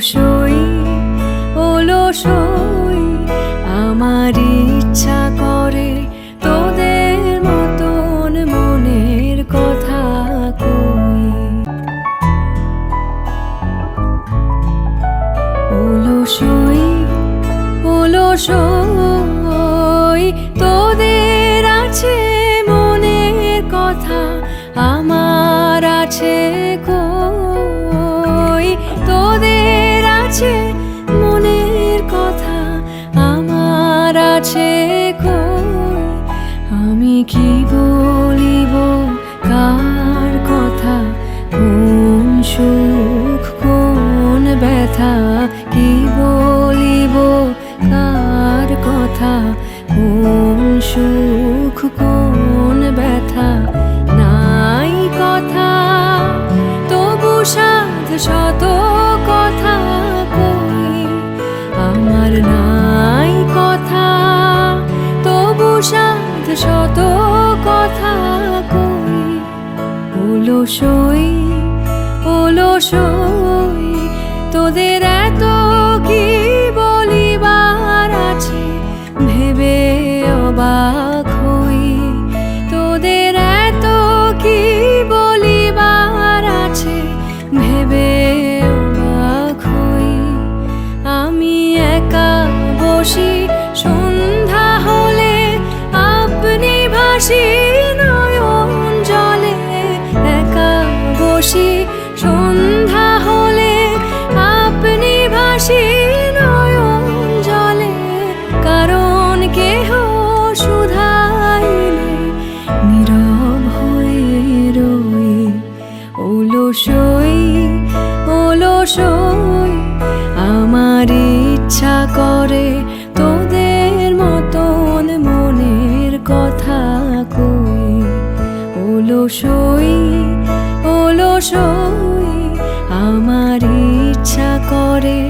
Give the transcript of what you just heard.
ওলসই ওলসই আমার ইচ্ছা করে তোদের মতন মনের কথা কই। ওলসই ওলসই তোদের আছে মনের কথা, আমার আছে আছে কই? আমি কি বলিব? কার কথা? কোন সুখ, কোন ব্যথা? কি বলিব? কার কথা? কোন সুখ কোন সাধ শত কথা কই? ওলো সই ওলো তোদের ভাসি নয়ন জলে, কারণ কেহ শুধাইলে নীরব হয়ে রই। অলসই অলসই আমার ইচ্ছা করে তোদের মতন মনের কথা কই। অলসই অলসই আমার ইচ্ছা করে